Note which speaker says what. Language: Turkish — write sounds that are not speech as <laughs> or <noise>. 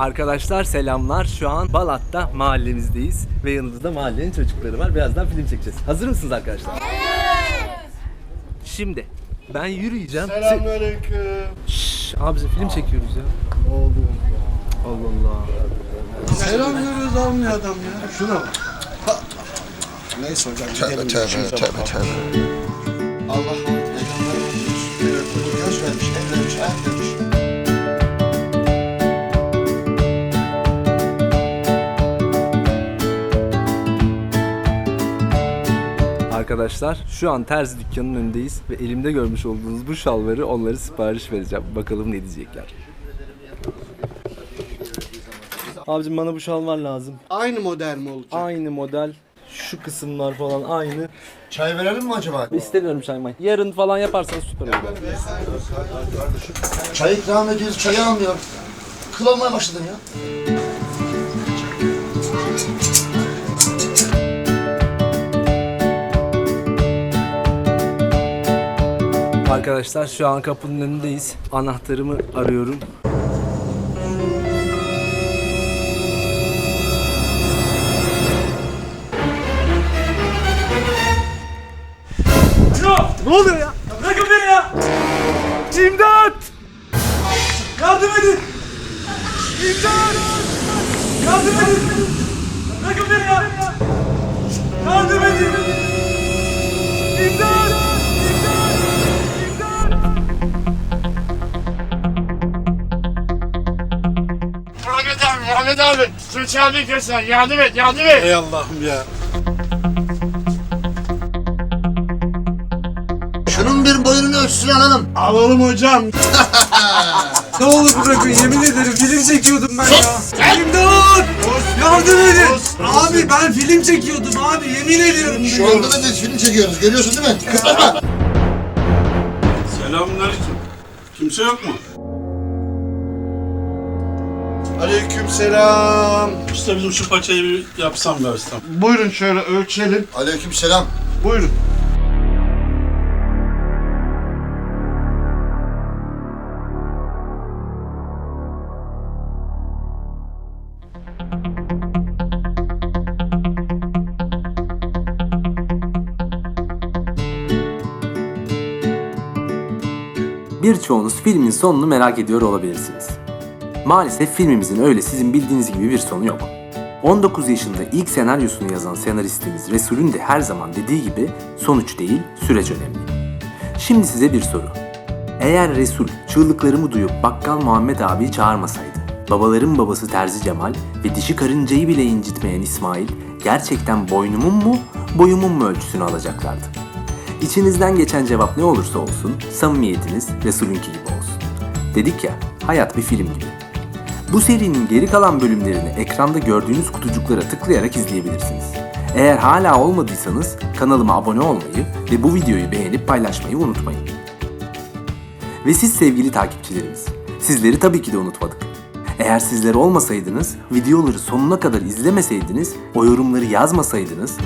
Speaker 1: Arkadaşlar selamlar. Şu an Balat'ta mahallemizdeyiz ve yanımızda mahallenin çocukları var. Birazdan film çekeceğiz. Hazır mısınız arkadaşlar? Evet. Şimdi ben yürüyeceğim.
Speaker 2: Selamünaleyküm.
Speaker 1: Şşş, abicim film çekiyoruz ya.
Speaker 2: Ne oldu?
Speaker 1: Allah Allah.
Speaker 2: Selam veriyoruz almıyor adam ya. Şuna bak. Neyse hocam gidelim.
Speaker 3: Tövbe tövbe tövbe tövbe.
Speaker 1: Arkadaşlar şu an terzi dükkanının önündeyiz ve elimde görmüş olduğunuz bu şalvarı onlara sipariş vereceğim. Bakalım ne diyecekler. Abicim bana bu şalvar lazım.
Speaker 2: Aynı model mi olacak?
Speaker 1: Aynı model. Şu kısımlar falan aynı.
Speaker 3: Çay verelim mi acaba?
Speaker 1: İstemiyorum çay may. Yarın falan yaparsanız süper olur.
Speaker 3: Çay ikram ediyoruz, çayı almıyor. Kıl olmaya başladım ya.
Speaker 1: Arkadaşlar şu an kapının önündeyiz. Anahtarımı arıyorum. Ne oluyor ya?
Speaker 4: Bırakın beni ya!
Speaker 1: İmdat!
Speaker 4: Yardım edin! İmdat! Yardım edin! Bırakın beni ya! Yardım edin!
Speaker 1: İmdat!
Speaker 5: Ahmet abi. Tuğçe abi keser. Yardım et, yardım et.
Speaker 2: Ey Allah'ım ya.
Speaker 3: Şunun bir boyunu ölçüsünü alalım.
Speaker 2: Alalım hocam. <laughs> ne olur bırakın yemin ederim film çekiyordum ben ya. İmdat! Yardım edin. Abi ben film çekiyordum abi yemin ediyorum.
Speaker 3: Şu anda da biz film çekiyoruz. Görüyorsun değil mi? Kıpırdama.
Speaker 6: Selamünaleyküm. Kimse yok mu?
Speaker 2: Aleyküm selam.
Speaker 6: İşte bizim şu paçayı bir yapsam versem.
Speaker 2: Buyurun şöyle ölçelim.
Speaker 3: Aleyküm selam.
Speaker 2: Buyurun.
Speaker 7: Birçoğunuz filmin sonunu merak ediyor olabilirsiniz. Maalesef filmimizin öyle sizin bildiğiniz gibi bir sonu yok. 19 yaşında ilk senaryosunu yazan senaristimiz Resul'ün de her zaman dediği gibi sonuç değil, süreç önemli. Şimdi size bir soru. Eğer Resul çığlıklarımı duyup bakkal Muhammed abiyi çağırmasaydı, babaların babası Terzi Cemal ve dişi karıncayı bile incitmeyen İsmail gerçekten boynumun mu, boyumun mu ölçüsünü alacaklardı? İçinizden geçen cevap ne olursa olsun samimiyetiniz Resul'ünki gibi olsun. Dedik ya hayat bir film gibi. Bu serinin geri kalan bölümlerini ekranda gördüğünüz kutucuklara tıklayarak izleyebilirsiniz. Eğer hala olmadıysanız kanalıma abone olmayı ve bu videoyu beğenip paylaşmayı unutmayın. Ve siz sevgili takipçilerimiz, sizleri tabii ki de unutmadık. Eğer sizler olmasaydınız, videoları sonuna kadar izlemeseydiniz, o yorumları yazmasaydınız